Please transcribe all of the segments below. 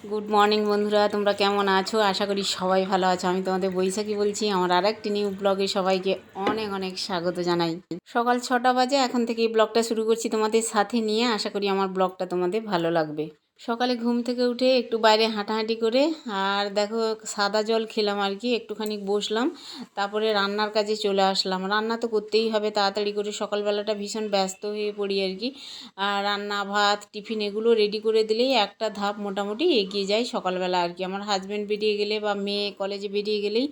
Good morning বন্ধুরা। তোমরা কেমন আছো? আশা করি সবাই ভালো আছো। আমি তোমাদের বৈশাখী বলছি। আমার আর একটি নিউ ব্লগে সবাইকে অনেক অনেক স্বাগত জানাই। সকাল ছটা বাজে। এখন থেকে ব্লগটা শুরু করছি তোমাদের সাথে নিয়ে। আশা করি আমার ব্লগটা তোমাদের ভালো লাগবে। সকালে ঘুম থেকে উঠে একটু বাইরে হাঁটাহাঁটি করে আর দেখো সাদা জল খেলাম আর কি, একটুখানি বসলাম, তারপরে রান্নার কাজে চলে আসলাম। রান্না তো করতেই হবে তাড়াতাড়ি করে, সকালবেলাটা ভীষণ ব্যস্ত হয়ে পড়ি আর কি। আর রান্না, ভাত, টিফিন এগুলো রেডি করে দিলেই একটা ধাপ মোটামুটি এগিয়ে যায় সকালবেলা আর কি। আমার হাজব্যান্ড বেরিয়ে গেলে বা মেয়ে কলেজে বেরিয়ে গেলেই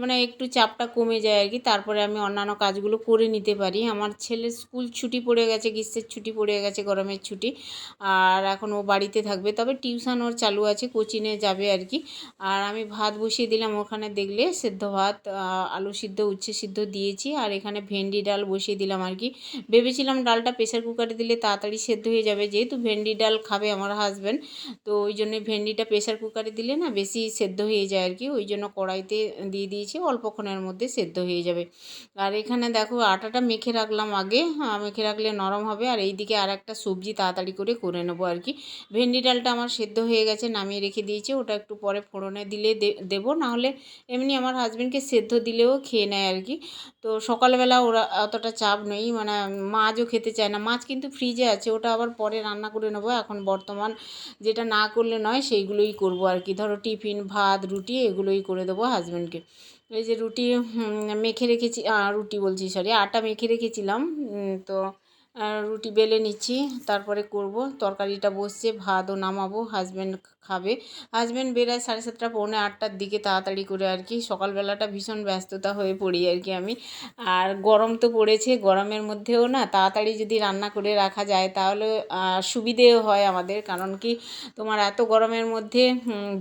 মানে একটু চাপটা কমে যায় আর কি, তারপরে আমি অন্যান্য কাজগুলো করে নিতে পারি। আমার ছেলের স্কুল ছুটি পড়ে গেছে, গ্রীষ্মের ছুটি পড়ে গেছে, গরমের ছুটি। আর এখন ও বাড়িতে থাকবে। তবে টিউশন ওর চালু আছে, কোচিংয়ে যাবে আর কি। আর আমি ভাত বসিয়ে দিলাম, ওখানে দেখলে সেদ্ধ ভাত আলু সিদ্ধ, উচ্ছে সিদ্ধ দিয়েছি। আর এখানে ভেন্ডি ডাল বসিয়ে দিলাম আর কি। ভেবেছিলাম ডালটা প্রেশার কুকারে দিলে তাড়াতাড়ি সেদ্ধ হয়ে যাবে, যেহেতু ভেন্ডি ডাল খাবে আমার হাজব্যান্ড তো ওই জন্য ভেন্ডিটা প্রেশার কুকারে দিলে না বেশি সেদ্ধ হয়ে যায় আর কি। ওই জন্য কড়াইতে দিয়ে দিয়েছি, অল্পক্ষণের মধ্যে সেদ্ধ হয়ে যাবে। আর এখানে দেখো আটাটা মেখে রাখলাম আগে মেখে রাখলে নরম হবে। আর এইদিকে আর একটা সবজি তাড়াতাড়ি করে করে নেব আর কি। ভেন্ডি ভেন্ডি ডালটা আমার সেদ্ধ হয়ে গেছে, নামিয়ে রেখে দিয়েছি। ওটা একটু পরে ফোড়নে দিলে দেবো। নাহলে এমনি আমার হাজব্যান্ডকে সেদ্ধ দিলেও খেয়ে নেয় আর কি। তো সকালবেলা ওরা অতটা চাপ নেই মানে মাছও খেতে চায় না। মাছ কিন্তু ফ্রিজে আছে, ওটা আবার পরে রান্না করে নেব। এখন বর্তমান যেটা না করলে নয়, সেইগুলোই করব আর কি। ধরো টিফিন, ভাত, রুটি, এগুলোই করে দেবো হাজব্যান্ডকে এই যে রুটি মেখে রেখেছি রুটি বলছি সরি আটা মেখে রেখেছিলাম তো রুটি বেলে নিচ্ছি, তারপরে করব। তরকারিটা বসছে, ভাতও নামাবো হাজব্যান্ড খাবে। হাজব্যান্ড বেরোয় সাড়ে সাতটা, পৌনে আটটার দিকে তাড়াতাড়ি করে আর কি। সকালবেলাটা ভীষণ ব্যস্ততা হয়ে পড়ি আর কি আমি। আর গরম তো পড়েছে, গরমের মধ্যেও না তাড়াতাড়ি যদি রান্না করে রাখা যায় তাহলে সুবিধেও হয় আমাদের। কারণ কি তোমার এত গরমের মধ্যে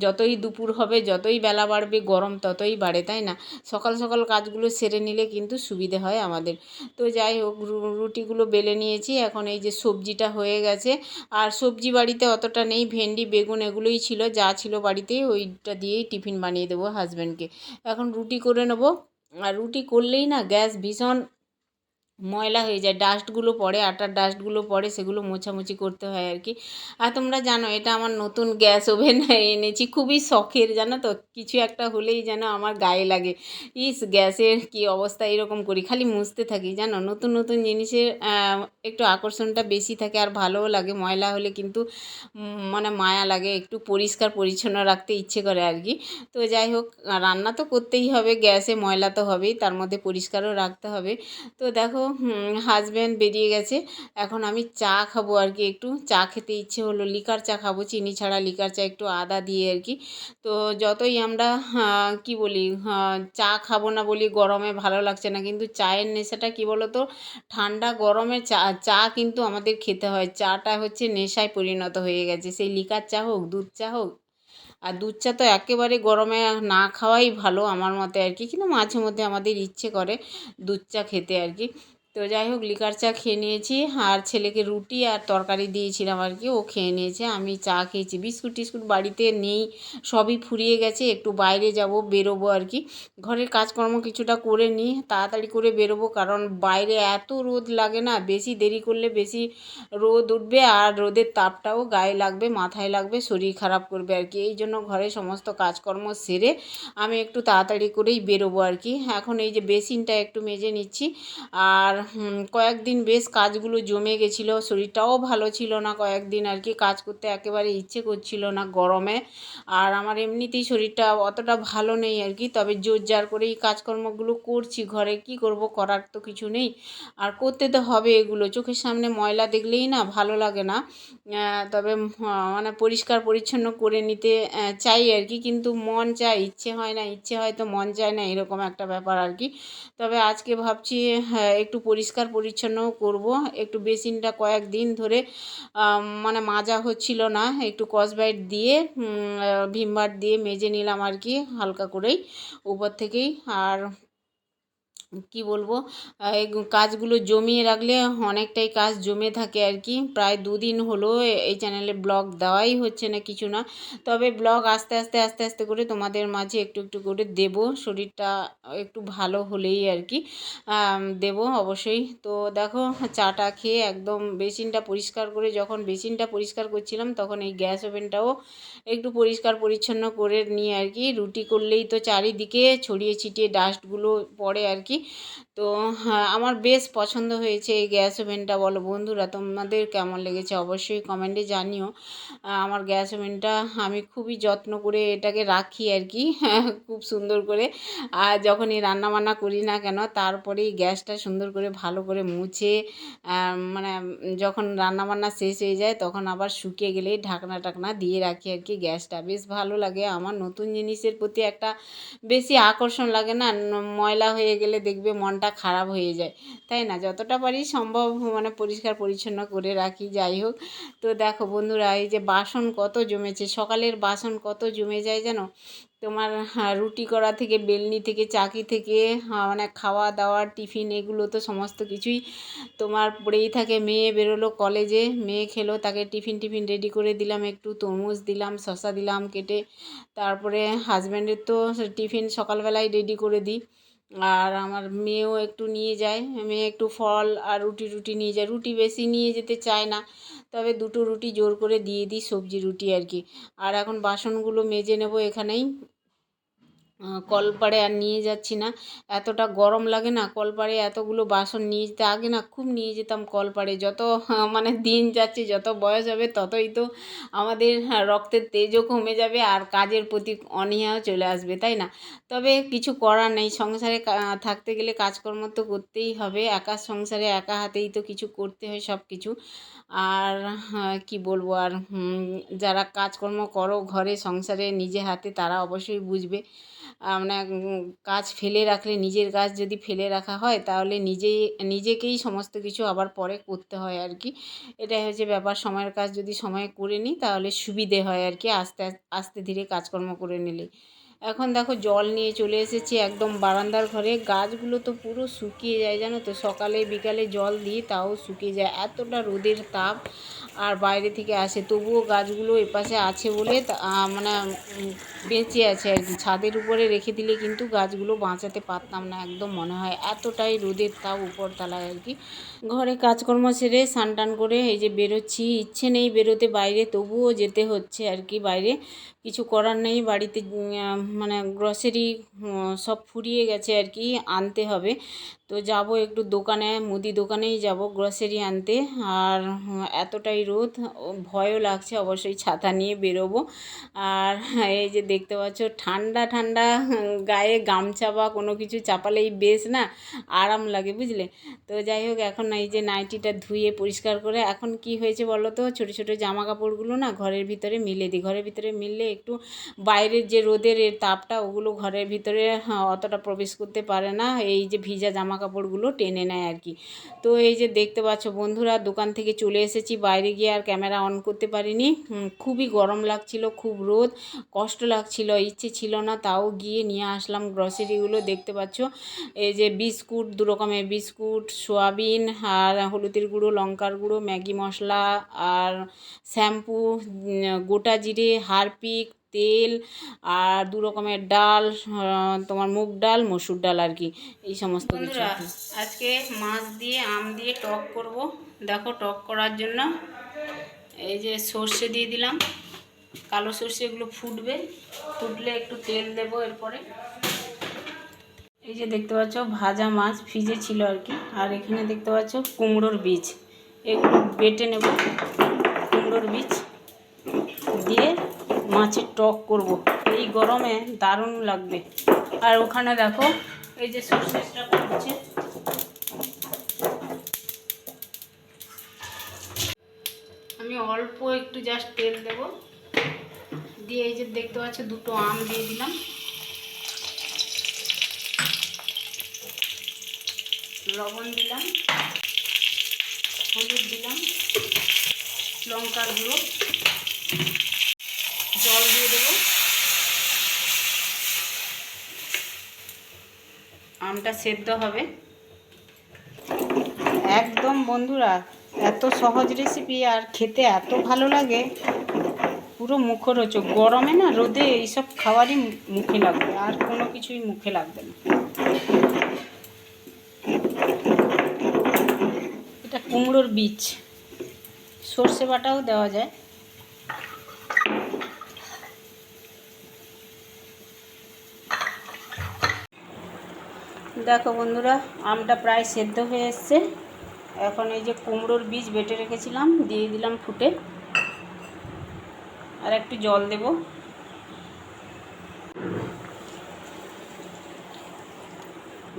যতই দুপুর হবে, যতই বেলা বাড়বে, গরম ততই বাড়ে, তাই না? সকাল সকাল কাজগুলো সেরে নিলে কিন্তু সুবিধে হয় আমাদের। তো যাই হোক রুটিগুলো বেলে নিয়েছি এখন এই যে সবজিটা হয়ে গেছে। আর সবজি বাড়িতে অতটা নেই, ভেন্ডি, বেগুন এগুলোই ছিল, যা ছিল বাড়িতে ওইটা দিয়েই টিফিন বানিয়ে দেবো হাজব্যান্ডকে এখন রুটি করে নেব। আর রুটি করলেই না গ্যাস ভীষণ ময়লা হয়ে যায়। ডাস্টগুলো পড়ে, আটার ডাস্টগুলো পড়ে, সেগুলো মোছামুছি করতে হয় আর কি। আর তোমরা জানো, এটা আমার নতুন গ্যাস ওভেন এনেছি, খুবই শখের, জানো তো? কিছু একটা হলেই যেন আমার গায়ে লাগে। ইস, গ্যাসের কি অবস্থা এরকম করি, খালি মুছতে থাকি, জানো? নতুন নতুন জিনিসের একটু আকর্ষণটা বেশি থাকে আর ভালোও লাগে। ময়লা হলে কিন্তু মানে মায়া লাগে, একটু পরিষ্কার, পরিচ্ছন্ন রাখতে ইচ্ছে করে আর কি। তো যাই হোক, রান্না তো করতেই হবে, গ্যাসে ময়লা তো হবেই, তার মধ্যে পরিষ্কারও রাখতে হবে। তো দেখো হাজব্যান্ড বেরিয়ে গেছে। এখন আমি চা খাব আর কি একটু। চা খেতে ইচ্ছে হলো, লিকার চা খাব, চিনি ছাড়া লিকার চা একটু আদা দিয়ে আর কি। তো যতই আমরা কি বলি চা খাব না বলি, গরমে ভালো লাগছে না। কিন্তু চায়ের নেশাটা কি বলো তো ঠান্ডা গরমে চা চা কিন্তু আমাদের খেতে হয়। চাটা হচ্ছে নেশায় পরিণত হয়ে গেছে। সেই লিকার চা হোক, দুধ চা হোক। আর দুধ চা তো একেবারে গরমে না খাওয়াই ভালো আমার মতে আর কি। কিন্তু মাঝে মধ্যে আমাদের ইচ্ছে করে দুধ চা খেতে আর কি। তো যাই হোক, লিকার চা খেয়ে নিয়েছি। আর ছেলেকে রুটি আর তরকারি দিয়েছিলাম আর কি, ও খেয়ে নিয়েছে। আমি চা খেয়েছি। বিস্কুট টিস্কুট বাড়িতে নেই, সবই ফুরিয়ে গেছে। একটু বাইরে যাব, বেরোবো আর কি। ঘরের কাজকর্ম কিছুটা করে নিই, তাড়াতাড়ি করে বেরোবো, কারণ বাইরে এত রোদ লাগে না, বেশি দেরি করলে বেশি রোদ উঠবে আর রোদের তাপটাও গায়ে লাগবে, মাথায় লাগবে, শরীর খারাপ করবে আর কি। এই জন্য ঘরে সমস্ত কাজকর্ম সেরে আমি একটু তাড়াতাড়ি করেই বেরোবো আর কি। এখন এই যে বেসিনটা একটু মেজে নিচ্ছি, আর কয়েকদিন বেশ কাজগুলো জমে গেছিল, শরীরটাও ভালো ছিল না কয়েকদিন আর কি, কাজ করতে একেবারে ইচ্ছে করছিল না গরমে। আর আমার এমনিতেই শরীরটা অতটা ভালো নেই আর কি, তবে জোর জার করে এই কাজকর্মগুলো করছি, ঘরে কি করব করার তো কিছু নেই। আর করতে তো হবে এগুলো, চোখের সামনে ময়লা দেখলেই না ভালো লাগে না। তবে মানে পরিষ্কার পরিচ্ছন্ন করে নিতে চাই আর কি, কিন্তু মন চায়, ইচ্ছে হয় না, ইচ্ছে হয় তো মন চায় না, এরকম একটা ব্যাপার আর কি। তবে আজকে ভাবছি হ্যাঁ একটু পরিষ্কার পরিচ্ছন্নও করব। একটু বেসিনটা কয়েকদিন ধরে মানে মাজা হচ্ছিল না, একটু কসবাইট দিয়ে ভিমবার দিয়ে মেজে নিলাম আর কি, হালকা করেই, উপর থেকেই। আর কি বলব? এই কাজগুলো জমিয়ে রাখলে অনেকটাই কাজ জমে থাকে আর কি। প্রায় দুদিন হলো এই চ্যানেলে ব্লগ দেওয়াই হচ্ছে না, কিছু না। তবে ব্লগ আস্তে আস্তে আস্তে আস্তে করে তোমাদের মাঝে একটু একটু করে দেব। শরীরটা একটু ভালো হলেই আর কি দেব অবশ্যই। তো দেখো চাটা খেয়ে একদম বেসিনটা পরিষ্কার করে যখন বেসিনটা পরিষ্কার করছিলাম, তখন এই গ্যাস ওভেনটাও একটু পরিষ্কার পরিচ্ছন্ন করে নিয়ে আর কি। রুটি করলেই তো চারিদিকে ছড়িয়ে ছিটিয়ে ডাস্টগুলো পড়ে আর কি। তো হ্যাঁ আমার বেশ পছন্দ হয়েছে এই গ্যাস ওভেনটা। বলো বন্ধুরা, তোমাদের কেমন লেগেছে অবশ্যই কমেন্টে জানিও। আমার গ্যাস ওভেনটা আমি খুবই যত্ন করে এটাকে রাখি আর কি খুব সুন্দর করে। আর যখনই রান্না বান্না করি না কেন, তারপরেই গ্যাসটা সুন্দর করে ভালো করে মুছে মানে যখন রান্না বান্না শেষ হয়ে যায়, তখন আবার শুকিয়ে গেলেই ঢাকনা টাকনা দিয়ে রাখি আর কি গ্যাসটা। বেশ ভালো লাগে। আমার নতুন জিনিসের প্রতি একটা বেশি আকর্ষণ লাগে না ময়লা হয়ে গেলে দেখবে মনটা খারাপ হয়ে যায় তাই না? যতটা পারি সম্ভব মানে পরিষ্কার পরিচ্ছন্ন করে রাখি যাই হোক। তো দেখো বন্ধুরা এই যে বাসন কত জমেছে সকালের বাসন কত জমে যায় জানো? তোমার হ্যাঁ, রুটি করা থেকে বেলনি থেকে চাকি থেকে হ্যাঁ, মানে খাওয়া দাওয়া টিফিন এগুলো তো সমস্ত কিছুই তোমার পড়েই থাকে। মেয়ে বেরোলো কলেজে মেয়ে খেলো তাকে টিফিন টিফিন রেডি করে দিলাম একটু তরমুজ দিলাম শসা দিলাম কেটে তারপরে হাজব্যান্ডের তো টিফিন সকালবেলায় রেডি করে দিই। আর আমার মেয়েও একটু নিয়ে যায়। মেয়ে একটু ফল আর রুটি রুটি নিয়ে যায়। রুটি বেশি নিয়ে যেতে চায় না। তবে দুটো রুটি জোর করে দিয়ে দিই সবজি রুটি আর কি। আর এখন বাসনগুলো মেজে নেব এখানেই। কলপাড়ে আর নিয়ে যাচ্ছি না। এতটা গরম লাগে না কলপাড়ে এতগুলো বাসন নিয়ে যেতে আগে না খুব নিয়ে যেতাম কলপাড়ে। যত মানে দিন যাচ্ছে যত বয়স হবে ততই তো আমাদের হ্যাঁ, রক্তের তেজও কমে যাবে আর কাজের প্রতি অনীহাও চলে আসবে তাই না? তবে কিছু করার নেই সংসারে থাকতে গেলে কাজকর্ম তো করতেই হবে একা সংসারে একা হাতেই তো কিছু করতে হয় সব কিছু আর হ্যাঁ, কি বলব আর যারা কাজকর্ম করো ঘরে সংসারে নিজে হাতে তারা অবশ্যই বুঝবে। মানে কাজ ফেলে রাখলে, নিজের কাজ যদি ফেলে রাখা হয়, তাহলে নিজেই, নিজেকেই সমস্ত কিছু আবার পরে করতে হয় আর কি। এটাই হচ্ছে ব্যাপার। সময়ের কাজ যদি সময়ে করে নিই, তাহলে সুবিধে হয় আর কি, আস্তে আস্তে ধীরে কাজকর্ম করে নিলে। এখন দেখো, জল নিয়ে চলে এসেছি একদম বারান্দার ঘরে। গাছগুলো তো পুরো শুকিয়ে যায়, জানো তো? সকালে, বিকালে জল দিই, তাও শুকিয়ে যায়। এতটা রোদের তাপ আর বাইরে থেকে আসে। তবুও গাছগুলো এপাশে আছে বলে মানে বেঁচে আছে আর কি। ছাদের উপরে রেখে দিলে কিন্তু গাছগুলো বাঁচাতে পারতাম না একদম মনে হয়। এতটাই রোদের তাপ উপরতলায় আর কি। ঘরে কাজকর্ম সেরে স্নান করে এই যে বেরোচ্ছি। ইচ্ছে নেই বেরোতে, বাইরে তবুও যেতে হচ্ছে আর কি বাইরে। কিছু করার নেই, বাড়িতে মানে গ্রসারি সব ফুরিয়ে গেছে আর কি আনতে হবে। তো যাব একটু দোকানে, মুদি দোকানেই যাব গ্রসারি আনতে। আর এতটাই রোদ, ভয়ও লাগছে অবশ্যই ছাতা নিয়ে বেরোবো। আর এই যে দেখতে পাচ্ছ ঠান্ডা ঠান্ডা গায়ে গামছা বা কোনো কিছু চাপালেই বেশ না আরাম লাগে বুঝলে? তো যাই হোক এখন এই যে নাইটিটা ধুয়ে পরিষ্কার করে এখন কি হয়েছে বলো তো? ছোটো ছোটো জামা কাপড়গুলো না ঘরের ভিতরে মিলে দিই। ঘরের ভিতরে মিললে একটু বাইরের যে রোদের তাপটা ওগুলো ঘরের ভিতরে হ্যাঁ, অতটা প্রবেশ করতে পারে না। এই যে ভিজা জামা কাপড়গুলো টেনে নেয় আর কি। তো এই যে দেখতে পাচ্ছ বন্ধুরা দোকান থেকে চলে এসেছি বাইরে গিয়ে আর ক্যামেরা অন করতে পারিনি। খুবই গরম লাগছিল খুব রোদ কষ্ট লাগছিল ইচ্ছে ছিল না, তাও গিয়ে নিয়ে আসলাম গ্রসারিগুলো দেখতে পাচ্ছ, এই যে বিস্কুট, দু রকমের বিস্কুট, সোয়াবিন, আর হলুদের গুঁড়ো, লঙ্কার গুঁড়ো, ম্যাগি মশলা, আর শ্যাম্পু গোটা জিরে, হারপিক, তেল, আর দু রকমের ডাল তোমার মুগ ডাল, মসুর ডাল আর কি, এই সমস্ত কিছু আজকে মাছ দিয়ে, আম দিয়ে টক করব। দেখো, টক করার জন্য এই যে সর্ষে দিয়ে দিলাম। কালো সর্ষে এগুলো ফুটবে। ফুটলে একটু তেল দেবো এরপরে। এই যে দেখতে পাচ্ছ, ভাজা মাছ ফ্রিজে ছিল আর কি। আর এখানে দেখতে পাচ্ছ, কুমড়োর বীজ। এগুলো বেটে নেব, কুমড়োর বীজ দিয়ে মাছের টক করব। এই গরমে দারুণ লাগবে। আর ওখানে দেখো, এই যে সর্ষেটা করছে। আমি অল্প একটু জাস্ট তেল দেব। দিয়ে এই যে দেখতে পাচ্ছ, দুটো আম দিয়ে দিলাম। লবণ দিলাম, হলুদ দিলাম, লঙ্কার গুঁড়ো, জল দিয়ে দেবো। আমটা সেদ্ধ হবে। একদম বন্ধুরা, এত সহজ রেসিপি আর খেতে এত ভালো লাগে। পুরো মুখরোচক। গরমে না রোদে এইসব খাবারই মুখে লাগবে, আর কোনো কিছুই মুখে লাগবে না। এটা কুমড়োর বীজ। সর্ষে বাটাও দেওয়া যায়। দেখো বন্ধুরা, আমটা প্রায় সেদ্ধ হয়ে এসছে। এখন এই যে কুমড়োর বীজ বেটে রেখেছিলাম, দিয়ে দিলাম ফুটে। আর একটু জল দেব।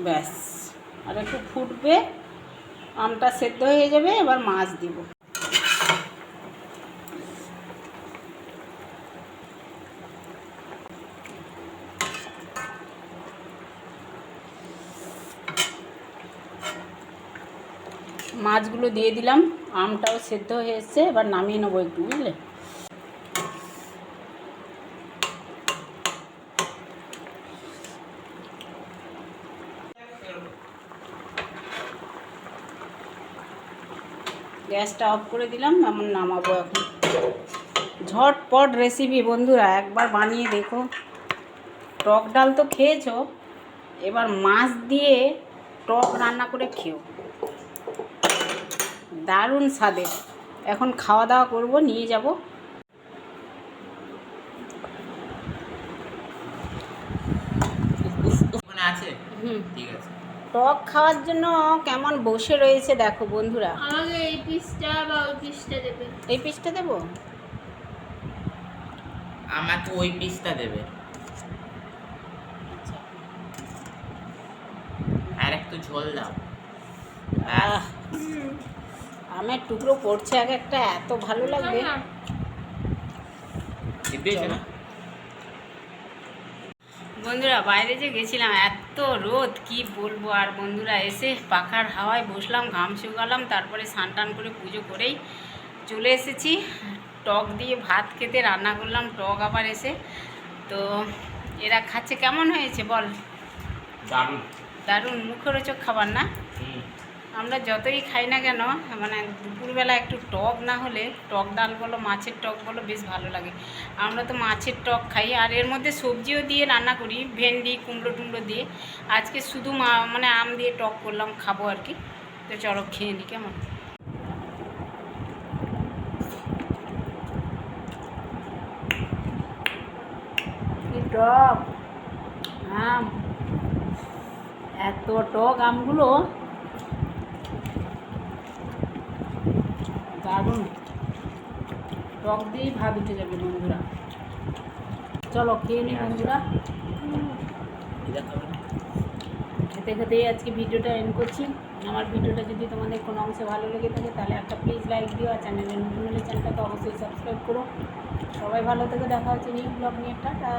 ব্যাস, আর একটু ফুটবে, আমটা সেদ্ধ হয়ে যাবে, এবার মাছ দিব। মাছগুলো দিয়ে দিলাম, আমটাও সেদ্ধ হয়ে এসছে, এবার নামিয়ে নেব একটু, বুঝলে? গ্যাসটা অফ করে দিলাম এমন নামাবো এখন। ঝটপট রেসিপি বন্ধুরা একবার বানিয়ে দেখো। টক ডাল তো খেয়েছো এবার মাছ দিয়ে টক রান্না করে খেও। দারুণ স্বাদের। এখন খাওয়া দাওয়া করব নিয়ে যাব। আছে? হুম। ঠিক আছে। টক খাওয়ার জন্য কেমন বসে রয়েছে দেখো বন্ধুরা। আমাকে এই পিসটা বা ওই পিসটা দেবে। এই পিসটা দেবো? আমাকে ওই পিসটা দেবে। আর একটু ঝোল দাও। আহ আমের টুকরো পড়ছে এক একটা এত ভালো লাগবে। না? বন্ধুরা বাইরে যে গেছিলাম এত রোদ কি বলব? আর বন্ধুরা এসে পাখার হাওয়ায় বসলাম ঘাম শুকালাম তারপরে স্নান টান করে পুজো করেই চলে এসেছি। টক দিয়ে ভাত খেতে রান্না করলাম টক আবার এসে। তো এরা খাচ্ছে কেমন হয়েছে বল? দারুণ। দারুণ মুখরোচক খাবার না? আমরা যতই খাই না কেন মানে দুপুরবেলা একটু টক না হলে, টক ডাল বলো, মাছের টক বলো, বেশ ভালো লাগে। আমরা তো মাছের টক খাই, আর এর মধ্যে সবজিও দিয়ে রান্না করি, ভেন্ডি, কুমড়ো টুমড়ো দিয়ে। আজকে শুধু মা মানে আম দিয়ে টক করলাম, খাব আর কি। তো চলো খেয়ে নি, কেমন? টক? আম। এত টক আমগুলো। দারুণ। টক দিয়েই ভাত উঠে যাবে বন্ধুরা। চলো খেয়ে নি বন্ধুরা। খেতে খেতেই আজকে ভিডিওটা এন্ড করছি। আমার ভিডিওটা যদি তোমাদের কোনো অংশে ভালো লেগে থাকে, তাহলে একটা প্লিজ লাইক দিও আর চ্যানেলে নতুন হলে চ্যানেলটাকে অবশ্যই সাবস্ক্রাইব করো। সবাই ভালো থেকে, দেখা হচ্ছে নিউ ব্লগ নিয়ে। টাটা!